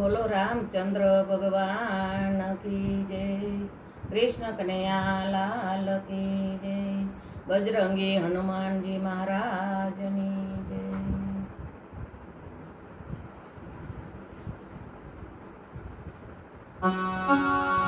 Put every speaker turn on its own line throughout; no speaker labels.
બોલો રામચંદ્ર ભગવાન કી જય કૃષ્ણ કનૈયા લાલ કી જય બજરંગી હનુમાનજી મહારાજની જય Thank you.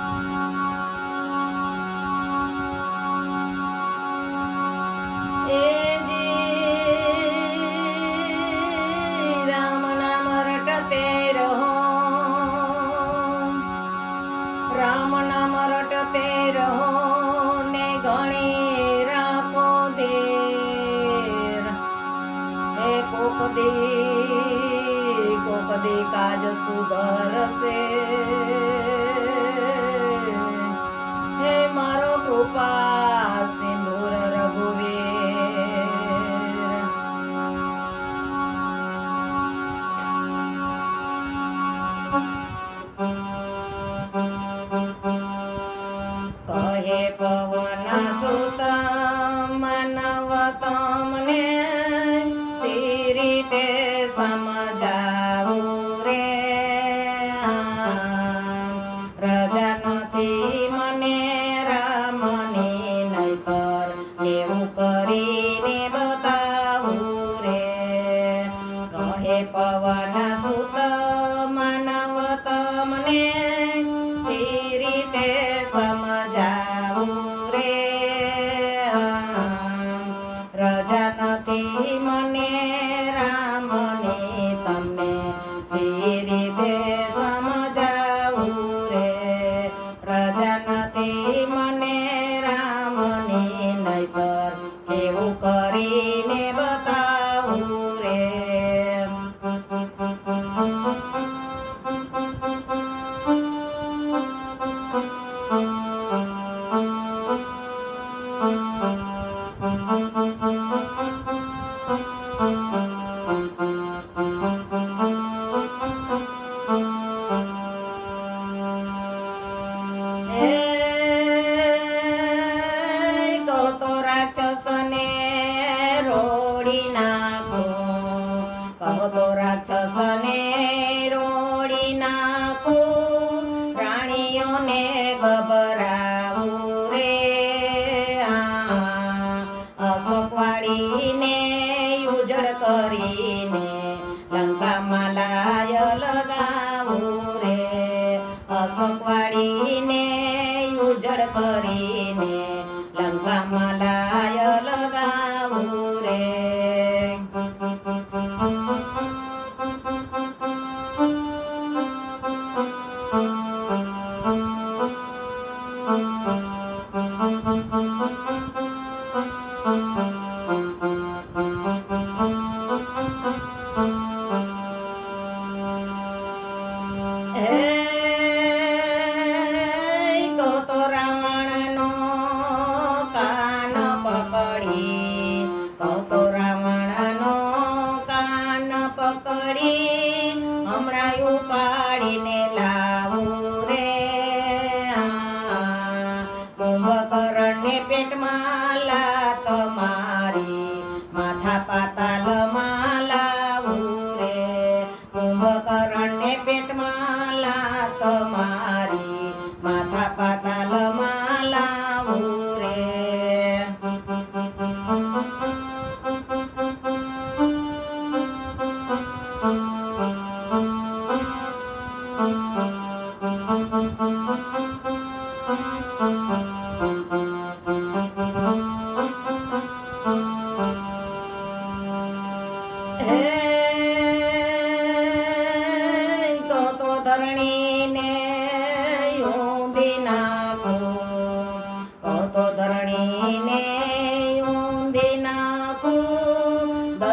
પાસે હે મારો કૃપા સિંદૂર રઘુવીર કહે પવન સુત મનવતમ સંકવાડીને ઉજળ કરીને લંબામાં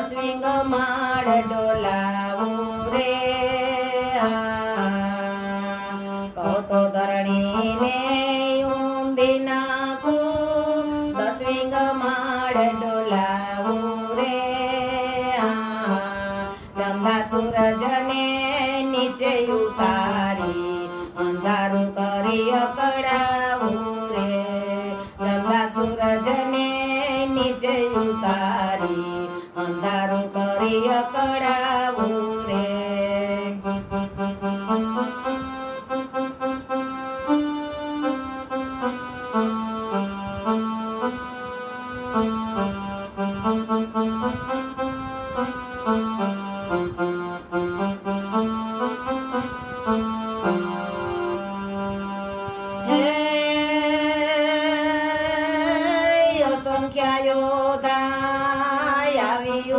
તપસ્વી કમાડ ડોલાવો રે. કહો તો ધરણીને ઊંધી નાખો. દસવી કમાડ ડોલાવો રે. ચંદા સૂરજને નીચે ઉતારી, અંધારું કરી અકડા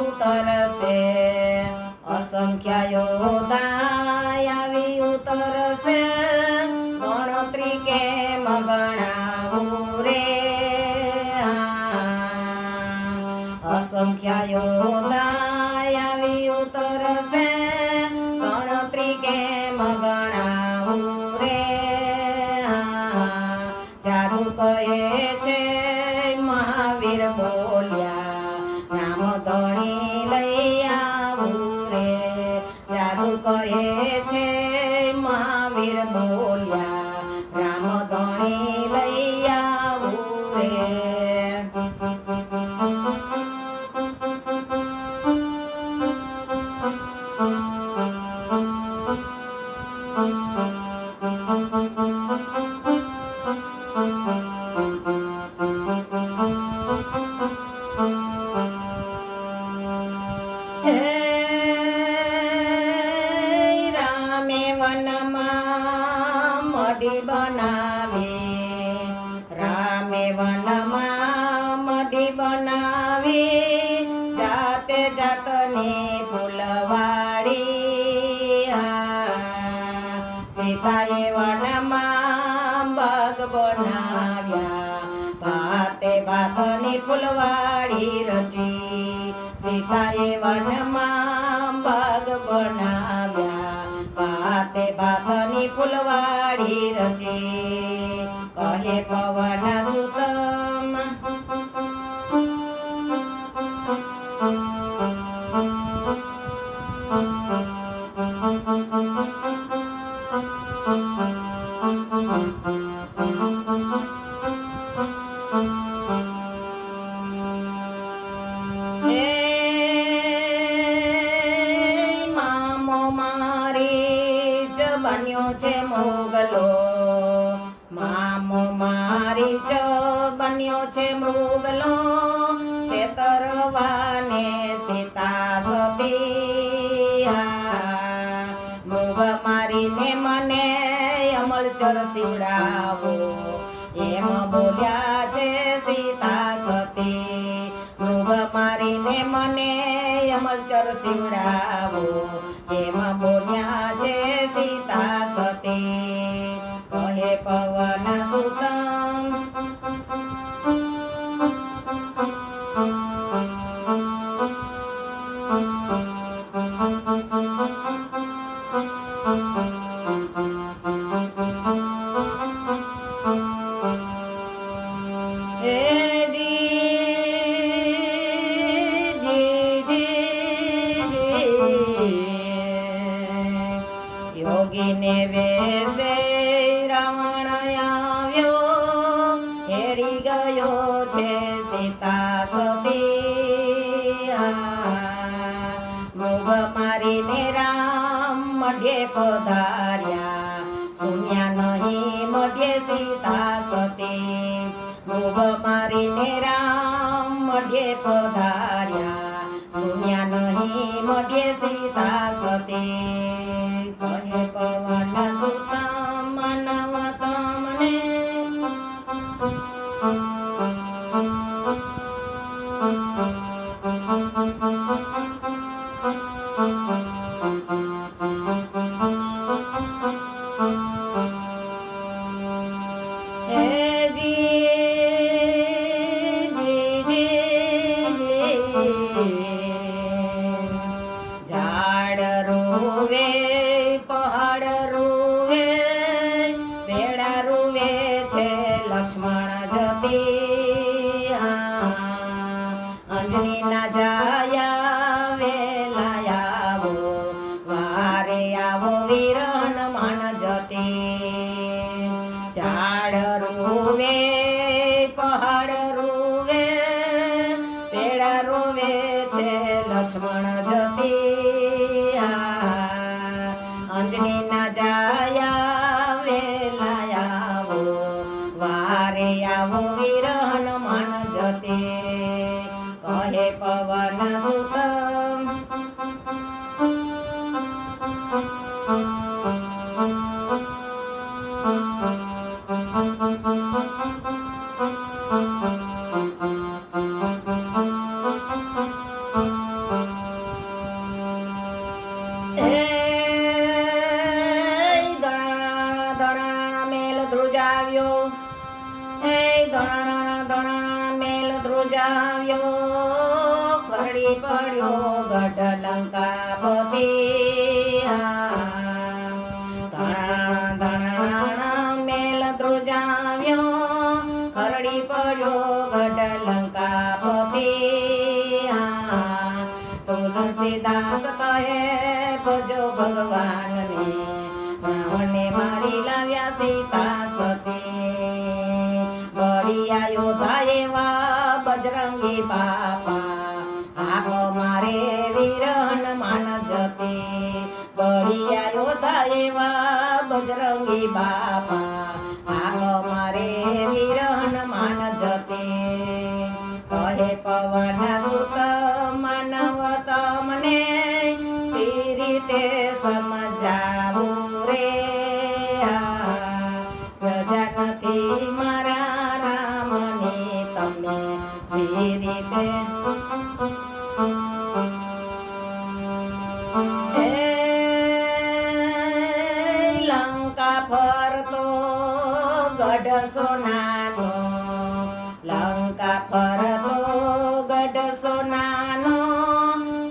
ઉતરશે અસંખ્ય યોદાય આવી ઉતરશે ગણતરી કેમ ગણાવું રે? અસંખ્ય યોદા விரும்போல் બાગ બનાવ્યા ભાતે ભાતની ફૂલવાડી રચી, સીતાએ વનમાં બાગ બનાવ્યા. ભાતે ભાતની ફૂલવાડી રચી, કહે પવન સુતમ શિવડાવો. એમ બોલ્યા છે સીતા સતી મૃગ મારીને મને અમલચર શિવડાવો. એમ બોલ્યા છે સીતા સતી, કહે પવન સુતમ યોગીને વેશે રાવણ આવ્યો. હેરી ગયો છે સીતા સતી મૃગ મારીને રામ મઢે પધાર્યા. સુન્યા નહીં મઢે સીતા સતી. મૃગ મારીને રામ મઢે પધાર્યા. સુન્યા નહીં મઢ્યે સીતા સતી કહે પવન વારે આવો વિરહન મન જતે. કહે પવન સુતમ ધ્રુજાવ્યો. ખરડી પડ્યો ગઢ લંકાપતિ તુલસીદાસ કહે, ભજો ભગવાનને, રાવણને મારી લાવ્યા સીતા સતી. આયો ભાઈ એવા બજરંગી બાપા આખો મારે વીર માન જતી બળિયા યોધા એવા બજરંગી બાપા. લંકા ફરતો ગઢ સોનાનો લંકા ફરતો ગઢ સોનાનો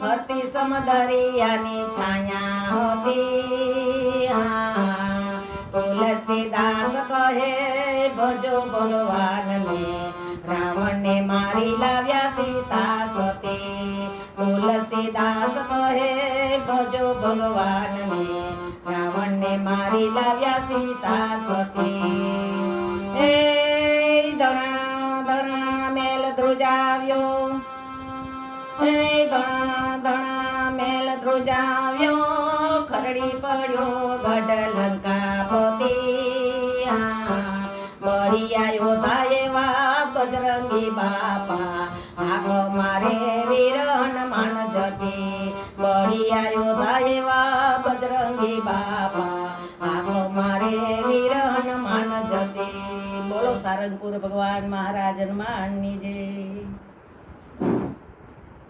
ફરતી સમદરિયાની છાયા હતી. તુલસીદાસ કહે, ભજો ભગવાનને, રાવણને મારી લાવ્યા સીતા સતી તુલસીદાસ કહે ભજો ભગવાનને રાવણને મારી લાવ્યા સીતા સતી એ ધણા ધણા મેલ ધ્રુજાવ્યો. એ ધણા ધણા મેલ ધ્રુજાવ્યો. ખરડી પડ્યો ગઢ લંકાપતિ સારંગપુર ભગવાન મહારાજ હનુમાનની જય.